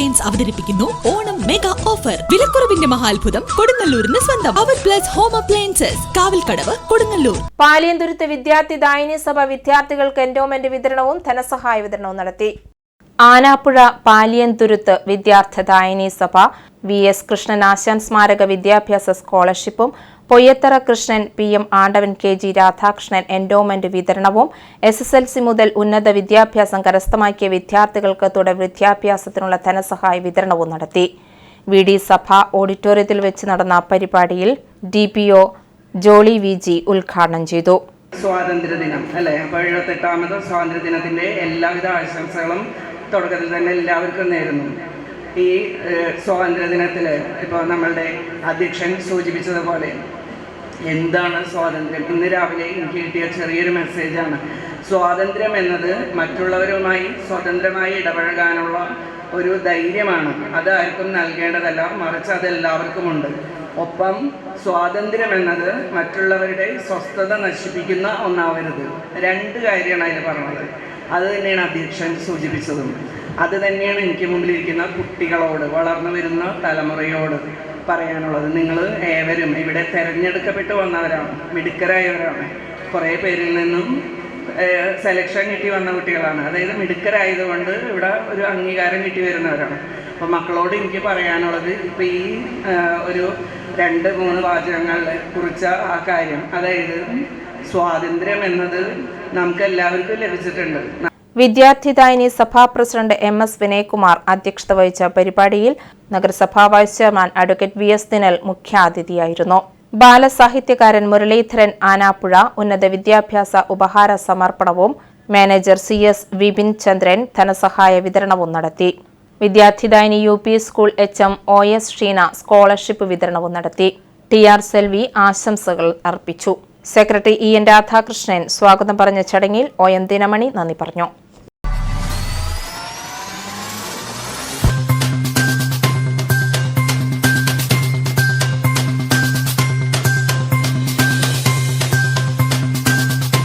Appliance അവതരിപ്പിക്കുന്നു Onam mega offer വിലക്കുറവിന്റെ മഹാത്ഭുതം കൊടുങ്ങല്ലൂരിന് സ്വന്തം. അവർ plus home appliances Kavalkadavu Kodungallur. Paliyanthuruthu Vidyarthi Dayani Sabha വിദ്യാർത്ഥികൾക്ക് എൻഡോമെന്റ് വിതരണവും ധനസഹായ വിതരണവും നടത്തി. ആനാപ്പുഴ പാലിയന്തുരുത്ത് വിദ്യാർത്ഥി ദായനി സഭ വി എസ് കൃഷ്ണൻ ആശാൻ സ്മാരക വിദ്യാഭ്യാസ സ്കോളർഷിപ്പും Poyyathara Krishnan P M Andavan K G Radhakrishnan endowment വിതരണവും എസ് എസ് എൽ സി മുതൽ ഉന്നത വിദ്യാഭ്യാസം കരസ്ഥമാക്കിയ വിദ്യാർത്ഥികൾക്ക് തുടർ വിദ്യാഭ്യാസത്തിനുള്ള ധനസഹായ വിതരണവും നടത്തി. വി ഡി സഭ ഓഡിറ്റോറിയത്തിൽ വെച്ച് നടന്ന പരിപാടിയിൽ D P O Jolly V G ഉദ്ഘാടനം ചെയ്തു. സ്വാതന്ത്ര്യ ദിനം അല്ലേ? അപ്പോൾ എഴുപത്തെട്ടാമത് സ്വാതന്ത്ര്യ ദിനത്തിന്റെ എല്ലാവിധ ആശംസകളും തുടക്കത്തിൽ തന്നെ എല്ലാവർക്കും നേരുന്നു. ഈ സ്വാതന്ത്ര്യദിനത്തിൽ സ്വാതന്ത്ര്യ ദിനത്തിൽ ഇപ്പോൾ നമ്മളുടെ അധ്യക്ഷൻ സൂചിപ്പിച്ചതുപോലെ എന്താണ് സ്വാതന്ത്ര്യം? ഇന്ന് രാവിലെ എനിക്ക് കിട്ടിയ ചെറിയൊരു മെസ്സേജാണ് സ്വാതന്ത്ര്യം എന്നത് മറ്റുള്ളവരുമായി സ്വതന്ത്രമായി ഇടപഴകാനുള്ള ഒരു ധൈര്യമാണ്. അത് ആർക്കും നൽകേണ്ടതല്ല മറിച്ച് അത് എല്ലാവർക്കുമുണ്ട് ഒപ്പം സ്വാതന്ത്ര്യം എന്നത് മറ്റുള്ളവരുടെ സ്വസ്ഥത നശിപ്പിക്കുന്ന ഒന്നാവരുത്. രണ്ട് കാര്യമാണ് അതിൽ പറഞ്ഞത്. അത് തന്നെയാണ് അധ്യക്ഷൻ സൂചിപ്പിച്ചതും. അത് തന്നെയാണ് എനിക്ക് മുമ്പിലിരിക്കുന്ന കുട്ടികളോട് വളർന്നു വരുന്ന തലമുറയോട്. പറയാനുള്ളത്. നിങ്ങൾ ഏവരും ഇവിടെ തിരഞ്ഞെടുക്കപ്പെട്ട് വന്നവരാണ് മിടുക്കരായവരാണ്. കുറേ പേരിൽ നിന്നും സെലക്ഷൻ കിട്ടി വന്ന കുട്ടികളാണ്. അതായത് മിടുക്കരായതുകൊണ്ട് ഇവിടെ ഒരു അംഗീകാരം കിട്ടി വരുന്നവരാണ്. അപ്പോൾ മക്കളോട് എനിക്ക് പറയാനുള്ളത് ഇപ്പോൾ ഈ ഒരു രണ്ട് മൂന്ന് വാചകങ്ങളിൽ കുറിച്ച ആ കാര്യം. അതായത് സ്വാതന്ത്ര്യം എന്നത് നമുക്ക് എല്ലാവർക്കും ലഭിച്ചിട്ടുണ്ട്. വിദ്യാർത്ഥിദായിനി സഭാ പ്രസിഡന്റ് എം എസ് വിനയകുമാർ അധ്യക്ഷത വഹിച്ച പരിപാടിയിൽ നഗരസഭാ vice chairman advocate V S Dinal മുഖ്യാതിഥിയായിരുന്നു. ബാലസാഹിത്യകാരൻ മുരളീധരൻ ആനാപ്പുഴ ഉന്നത വിദ്യാഭ്യാസ ഉപഹാര സമർപ്പണവും manager C S Vipin Chandran ധനസഹായ വിതരണവും നടത്തി. Vidyarthidayini U P school H M O S Sheena scholarship വിതരണവും നടത്തി. ടി ആർ സെൽവി ആശംസകൾ അർപ്പിച്ചു. സെക്രട്ടറി ഇ എൻ രാധാകൃഷ്ണൻ സ്വാഗതം പറഞ്ഞ ചടങ്ങിൽ ഒ എം ദിനമണി നന്ദി പറഞ്ഞു